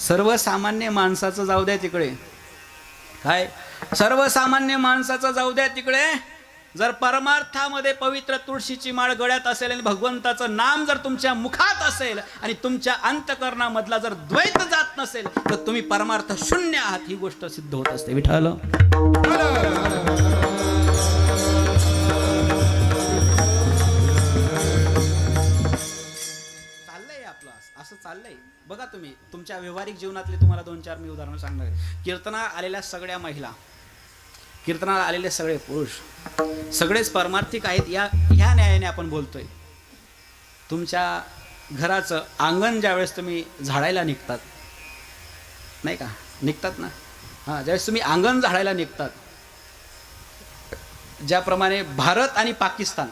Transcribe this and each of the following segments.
सर्वसामान्य माणसाचं जाऊ द्या तिकडे. काय? सर्वसामान्य माणसाचं जाऊ द्या तिकडे. जर परमार्थामध्ये पवित्र तुळशीची माळ गळ्यात असेल आणि भगवंताचं नाम जर तुमच्या मुखात असेल आणि तुमच्या अंतकरणामधला जर द्वैत जात नसेल तर तुम्ही परमार्थ शून्य आहात ही गोष्ट सिद्ध होत असते. विठाल चाललंय आपलं असं- चाललंय. बघा तुम्ही तुमच्या व्यावहारिक जीवनातले तुम्हाला दोन चार मी उदाहरणं सांगणार कीर्तना आलेल्या सगळ्या महिला कीर्तनाला आलेले सगळे पुरुष सगळेच परमार्थिक आहेत या ह्या न्यायाने आपण बोलतोय. तुमच्या घराचं अंगण ज्यावेळेस तुम्ही झाडायला निघतात नाही का? निघतात ना? हां ज्यावेळेस तुम्ही अंगण झाडायला निघतात ज्याप्रमाणे भारत आणि पाकिस्तान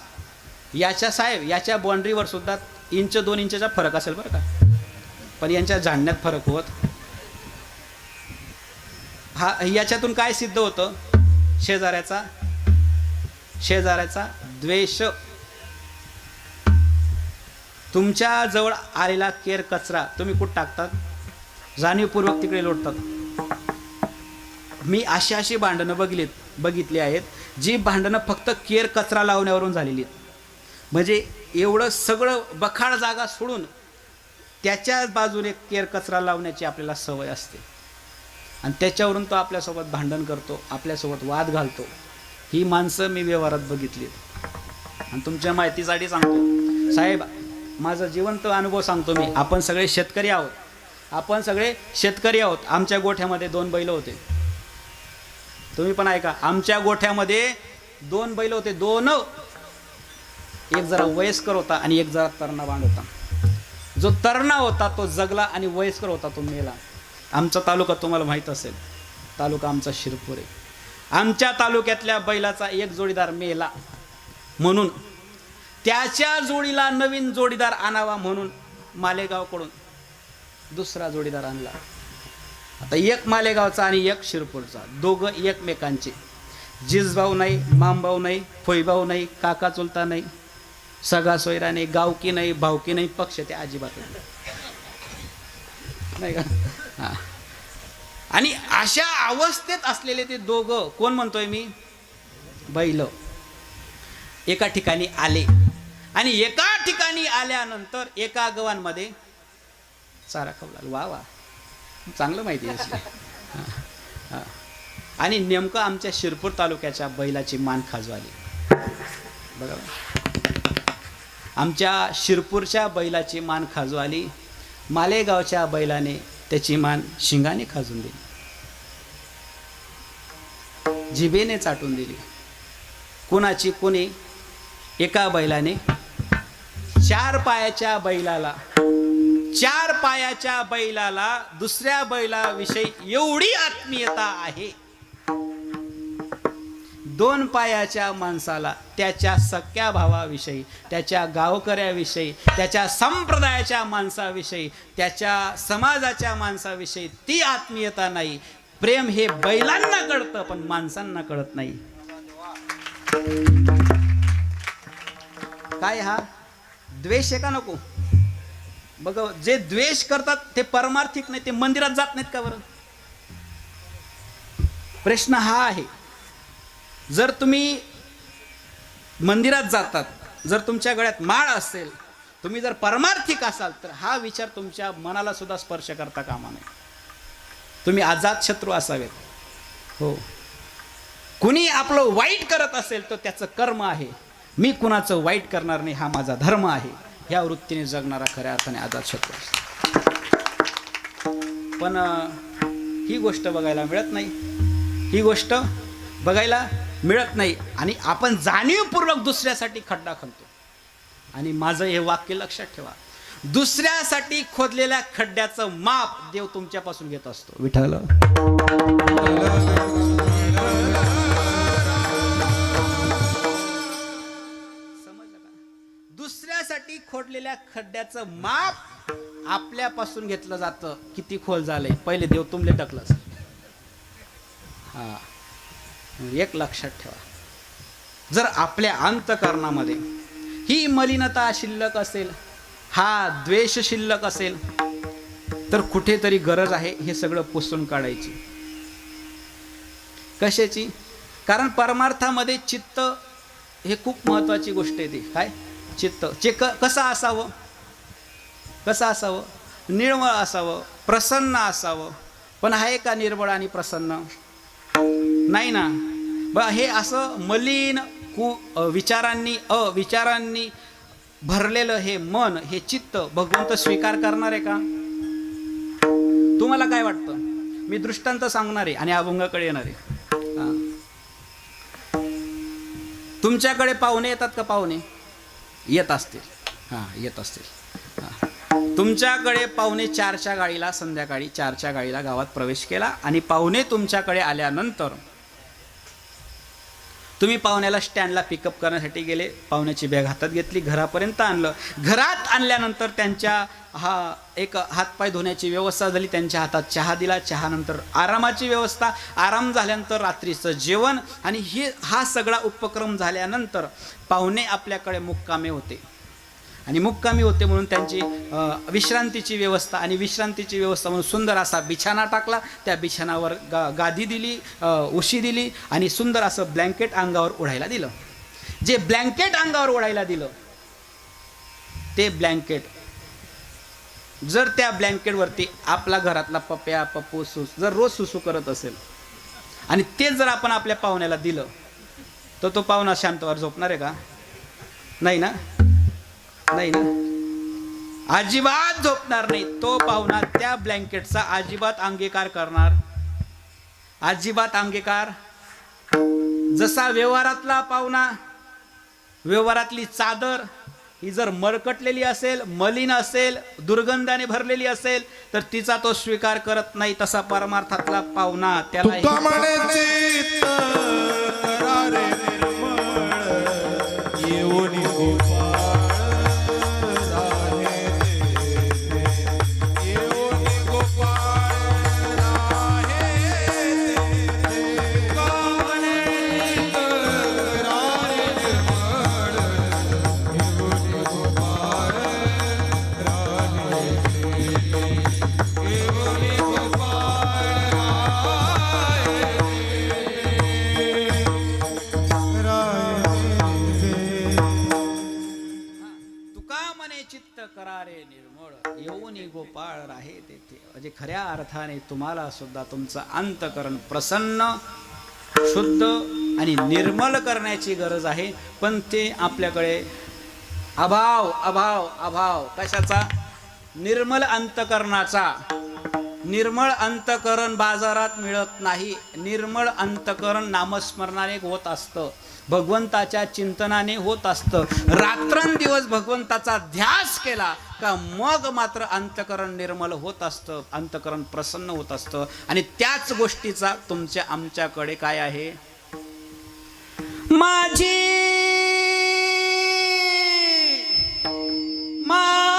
याच्या साहेब याच्या बाउंड्रीवर सुद्धा इंच दोन इंचचा फरक असेल बरं का. पण यांच्या जाणण्यात फरक होत. हा याच्यातून काय सिद्ध होतं? शेजाऱ्याचा शेजाऱ्याचा द्वेष. तुमच्या जवळ आलेला केर कचरा तुम्ही कुठं टाकतात? जाणीवपूर्वक तिकडे लोटतात. मी अशी अशी भांडणं बघितलीत बघितली आहेत जी भांडणं फक्त केर कचरा लावण्यावरून झालेली आहेत. म्हणजे एवढं सगळं बखाड जागा सोडून त्याच्या बाजूने केर कचरा लावण्याची आपल्याला सवय असते. आणि त्याच्यावरून तो आपल्यासोबत भांडण करतो आपल्यासोबत वाद घालतो. ही माणसं मी व्यवहारात बघितली आणि तुमच्या माहितीसाठी सांगतो. साहेब माझा जिवंत अनुभव सांगतो मी. आपण सगळे शेतकरी आहोत. आपण सगळे शेतकरी आहोत. आमच्या गोठ्यामध्ये दोन बैल होते. तुम्ही पण ऐका. आमच्या गोठ्यामध्ये दोन बैल होते. दोन एक जरा वयस्कर होता आणि एक जरा तरणा होता. जो तरणा होता तो जगला आणि वयस्कर होता तो मेला. आमचा तालुका तुम्हाला माहीत असेल. तालुका आमचा शिरपूर आहे. आमच्या तालुक्यातल्या बैलाचा एक जोडीदार मेला म्हणून त्याच्या जोडीला नवीन जोडीदार आणावा म्हणून मालेगावकडून दुसरा जोडीदार आणला. आता एक मालेगावचा आणि एक शिरपूरचा. दोघं एकमेकांचे. जिजभाऊ नाही मामभाऊ नाही फोईभाऊ नाही काका चुलता नाही सगा सोयरा नाही गावकी नाही भावकी नाही पक्ष ते अजिबात नाही. का? हां. आणि अशा अवस्थेत असलेले ते दोघं कोण म्हणतोय मी? बैल. एका ठिकाणी आले. आणि एका ठिकाणी आल्यानंतर एका गव्हांमध्ये चारा खवला वा वा. चांगलं माहिती आहे हां, हां. आणि नेमकं आमच्या शिरपूर तालुक्याच्या बैलाची मान खाजवाली. बघा. आमच्या शिरपूरच्या बैलाची मान खाजू आली. मालेगावच्या बैलाने त्याची मान शिंगाने खाजून दिली. जिभेने चाटून दिली. कुणाची कुणी? एका बैलाने. चार पायाच्या बैलाला चार पायाच्या बैलाला दुसऱ्या बैलाविषयी एवढी आत्मीयता आहे. दोन पायाच्या माणसाला त्याच्या सख्या भावाविषयी त्याच्या गावकऱ्याविषयी त्याच्या संप्रदायाच्या माणसाविषयी त्याच्या समाजाच्या माणसाविषयी ती आत्मीयता नाही. प्रेम हे बैलांना कळतं पण माणसांना कळत नाही. काय हा? द्वेष आहे का नको? बघ जे द्वेष करतात ते परमार्थिक नाही ते मंदिरात जात नाहीत का बरं? प्रश्न हा आहे. जर तुम्ही मंदिरात जातात जर तुमच्या गळ्यात माळ असेल तुम्ही जर परमार्थिक असाल तर हा विचार तुमच्या मनाला सुद्धा स्पर्श करता कामा नये. तुम्ही आजाद शत्रू असावेत. हो. कुणी आपलं वाईट करत असेल तर त्याचं कर्म आहे. मी कुणाचं वाईट करणार नाही हा माझा धर्म आहे. ह्या वृत्तीने जगणारा खऱ्या अर्थाने आजाद शत्रू असतो. पण ही गोष्ट बघायला मिळत नाही. ही गोष्ट बघायला मिळत नाही आणि आपण जाणीवपूर्वक दुसऱ्यासाठी खड्डा खणतो. आणि माझं हे वाक्य लक्षात ठेवा. दुसऱ्यासाठी खोदलेल्या खड्ड्याचं माप देव तुमच्यापासून घेत असतो. का? दुसऱ्यासाठी खोदलेल्या खड्ड्याचं माप आपल्यापासून घेतलं जातं. किती खोल झालंय? पहिले देव तुमले टाकलं हा. एक लक्षात ठेवा. जर आपल्या अंतकरणामध्ये ही मलिनता शिल्लक असेल हा द्वेष शिल्लक असेल तर कुठेतरी गरज आहे हे सगळं पुसून काढायची. कशाची? कारण परमार्थामध्ये चित्त हे खूप महत्वाची गोष्ट आहे ती. काय? चित्त. चे क कसं असावं? कसं असावं? निर्मळ असावं प्रसन्न असावं. पण आहे का निर्मळ आणि प्रसन्न. नाही ना? ब हे असं मलिन कु अ, विचारांनी अविचारांनी भरलेलं हे मन हे चित्त भगवंत स्वीकार करणार आहे का? तुम्हाला काय वाटतं? मी दृष्टांत सांगणार आहे आणि अभंगाकडे येणार आहे. हा. तुमच्याकडे पाहुणे येतात का पाहुणे? येत असतील. हां येत असतील. हां. तुमच्याकडे पाहुणे चारच्या गाडीला संध्याकाळी चारच्या गाडीला गावात प्रवेश केला आणि पाहुणे तुमच्याकडे आल्यानंतर तुम्ही पाहुण्याला स्टँडला पिकअप करण्यासाठी गेले पाहुण्याची बॅग हातात घेतली घरापर्यंत आणलं. घरात आणल्यानंतर त्यांच्या हा एक हातपाय धुण्याची व्यवस्था झाली त्यांच्या हातात चहा दिला चहानंतर आरामाची व्यवस्था. आराम झाल्यानंतर रात्रीचं जेवण आणि हे हा सगळा उपक्रम झाल्यानंतर पाहुणे आपल्याकडे मुक्कामे होते. आणि मुक्कामी होते म्हणून त्यांची विश्रांतीची व्यवस्था आणि विश्रांतीची व्यवस्था म्हणून सुंदर असा बिछाना टाकला. त्या बिछाणावर गा गादी दिली उशी दिली आणि सुंदर असं ब्लँकेट अंगावर ओढायला दिलं. जे ब्लँकेट अंगावर ओढायला दिलं ते ब्लँकेट जर त्या ब्लँकेटवरती आपला घरातला पप्या पप्पू सुस जर रोज सुसू करत असेल आणि ते जर आपण आपल्या पाहुण्याला दिलं तर तो पाहुणा शांतवर झोपणार आहे का? नाही ना? नाही ना? अजिबात झोपणार नाही. तो पाहुणा त्या ब्लँकेटचा अजिबात अंगीकार करणार. अजिबात अंगीकार. जसा व्यवहारातला पाहुणा व्यवहारातली चादर ही जर मरकटलेली असेल मलिन असेल दुर्गंधाने भरलेली असेल तर तिचा तो स्वीकार करत नाही तसा परमार्थातला पाहुणा त्याला म्हणजे खऱ्या अर्थाने तुम्हाला सुद्धा तुमचं अंतकरण प्रसन्न शुद्ध आणि निर्मल करण्याची गरज आहे. पण ते आपल्याकडे अभाव अभाव अभाव कशाचा? निर्मल अंतकरणाचा. निर्मळ अंतकरण बाजारात मिळत नाही. निर्मळ अंतकरण नामस्मरणाने होत असतं. भगवंताच्या चिंतनाने होत असतं. रात्रंदिवस भगवंताचा ध्यास केला का मग मात्र अंतकरण निर्मल होत असतं अंतकरण प्रसन्न होत असतं. आणि त्याच गोष्टीचा तुमच्या आमच्याकडे काय आहे? माझी माझी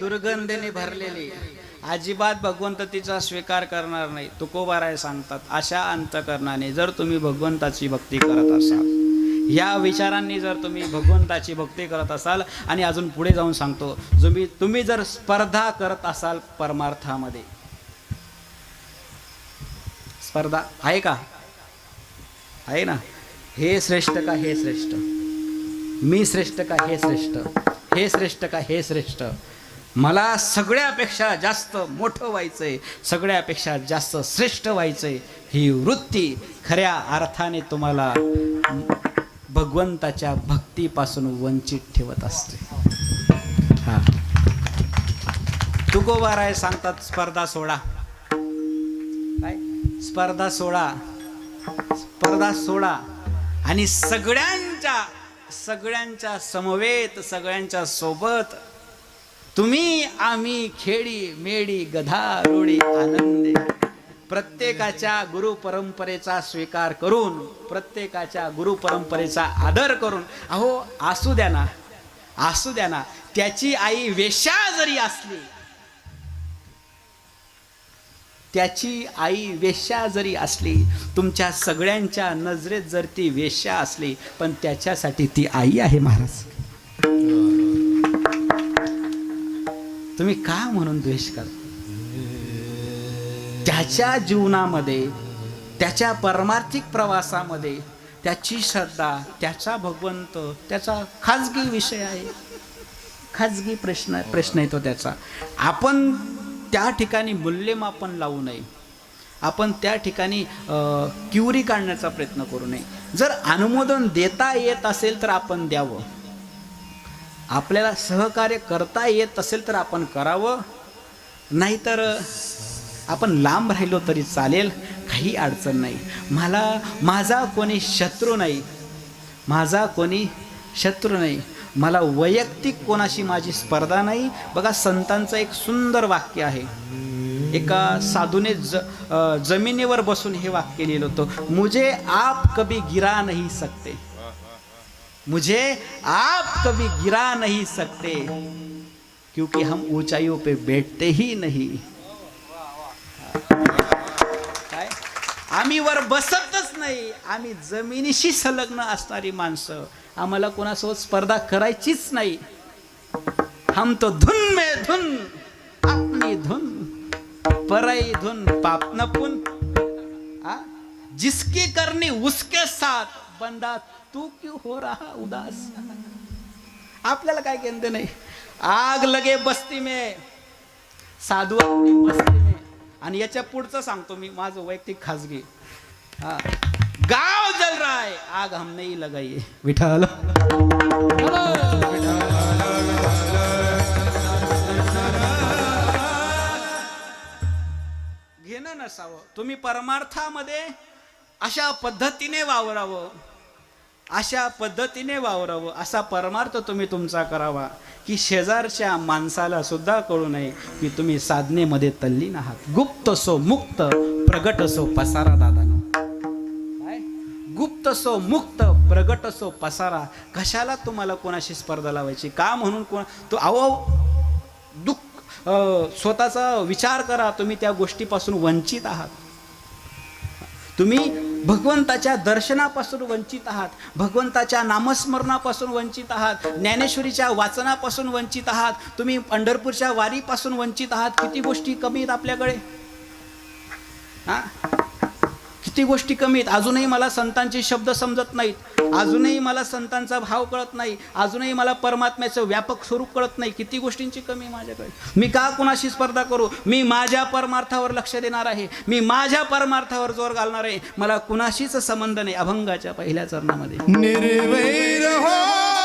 दुर्गंधीने भरलेली. अजिबात भगवंत तिचा स्वीकार करणार नाही. तुकोबाराय सांगतात अशा अंतकरणाने जर तुम्ही भगवंताची भक्ती करत असाल या विचारांनी जर तुम्ही भगवंताची भक्ती करत असाल आणि अजून पुढे जाऊन सांगतो तुम्ही तुम्ही जर स्पर्धा करत असाल परमार्थामध्ये. स्पर्धा आहे का? आहे ना? हे श्रेष्ठ का हे श्रेष्ठ? मी श्रेष्ठ का हे श्रेष्ठ? हे श्रेष्ठ का हे श्रेष्ठ? मला सगळ्यापेक्षा जास्त मोठं व्हायचं आहे सगळ्यापेक्षा जास्त श्रेष्ठ व्हायचं आहे ही वृत्ती खऱ्या अर्थाने तुम्हाला भगवंताच्या भक्तीपासून वंचित ठेवत असते. हा. तुकोबाराय सांगतात स्पर्धा सोडा काय? स्पर्धा सोडा स्पर्धा सोडा आणि सगळ्यांच्या सगळ्यांच्या समवेत सगळ्यांच्या सोबत तुम्ही आम्ही खेडी मेडी गधा रोडी आनंदे. प्रत्येकाच्या गुरु परंपरेचा स्वीकार करून प्रत्येकाच्या गुरु परंपरेचा आदर करून अहो असू द्या ना असू द्या ना त्याची आई वेश्या जरी असली त्याची आई वेश्या जरी असली तुमच्या सगळ्यांच्या नजरेत जर ती वेश्या असली पण त्याच्यासाठी ती आई आहे महाराज. तुम्ही का म्हणून द्वेष करता? त्याच्या जीवनामध्ये त्याच्या परमार्थिक प्रवासामध्ये त्याची श्रद्धा त्याचा भगवंत त्याचा खाजगी विषय आहे. खाजगी प्रश्न प्रश्न येतो त्याचा. आपण त्या ठिकाणी मूल्यमापन लावू नये. आपण त्या ठिकाणी क्युरी काढण्याचा प्रयत्न करू नये. जर अनुमोदन देता येत असेल तर आपण द्यावं. आपल्याला सहकार्य करता येत असेल तर आपण करावं. नाहीतर आपण लांब राहिलो तरी चालेल काही अडचण नाही. मला माझा कोणी शत्रू नाही. माझा कोणी शत्रू नाही. मला वैयक्तिक कोणाशी माझी स्पर्धा नाही. बघा संतांचं एक सुंदर वाक्य आहे. एका साधूने ज जमिनीवर बसून हे वाक्य लिहिलं होतं. मुझे आप कभी गिरा नाही सकते. मुझे आप कभी गिरा नहीं सकते क्योंकि हम ऊंचाइयों पे बैठते ही नहीं। काय? आम्ही वर बसतच नाही आम्ही जमिनीशी संलग्न असणारी माणसं. आम्हाला कोणासोबत स्पर्धा करायचीच नाही. हम तो धुन मे धुन आपली धुन परई धुन पाप पुन। जिसकी करनी उसके साथ बंदा तू क्यों हो रहा उदास? आपल्याला काय केंद्र नाही. आग लगे बस्ती में साधू मस्ती में. आणि याच्या पुढचं सांगतो मी माझं वैयक्तिक खाजगी. हा. गाव जल रहा है आग हम नहीं लगाई. विठाल घेणं नसावं. तुम्ही परमार्थामध्ये अशा पद्धतीने वावरावं. अशा पद्धतीने वावरावं असा परमार्थ तुम्ही तुमचा करावा की शेजारच्या माणसाला सुद्धा कळू नये की तुम्ही साधनेमध्ये तल्लीन आहात गुप्त सो मुक्त प्रगट सो पसारा दादानो. काय? गुप्त सो मुक्त प्रगट सो पसारा. कशाला तुम्हाला कोणाशी स्पर्धा लावायची? का म्हणून कोण तो अहो दुःख स्वतःचा विचार करा तुम्ही त्या गोष्टीपासून वंचित आहात. तुम्ही भगवंताच्या दर्शनापासून वंचित आहात. भगवंताच्या नामस्मरणापासून वंचित आहात. ज्ञानेश्वरीच्या वाचनापासून वंचित आहात. तुम्ही पंढरपूरच्या वारीपासून वंचित आहात. किती गोष्टी कमी आहेत आपल्याकडे? हा? किती गोष्टी कमी आहेत. अजूनही मला संतांचे शब्द समजत नाहीत. अजूनही मला संतांचा भाव कळत नाही. अजूनही मला परमात्म्याचं व्यापक स्वरूप कळत नाही. किती गोष्टींची कमी आहे माझ्याकडे. मी का कुणाशी स्पर्धा करू? मी माझ्या परमार्थावर लक्ष देणार आहे. मी माझ्या परमार्थावर जोर घालणार आहे. मला कुणाशीच संबंध नाही. अभंगाच्या पहिल्या चरणामध्ये. निर्वैर हो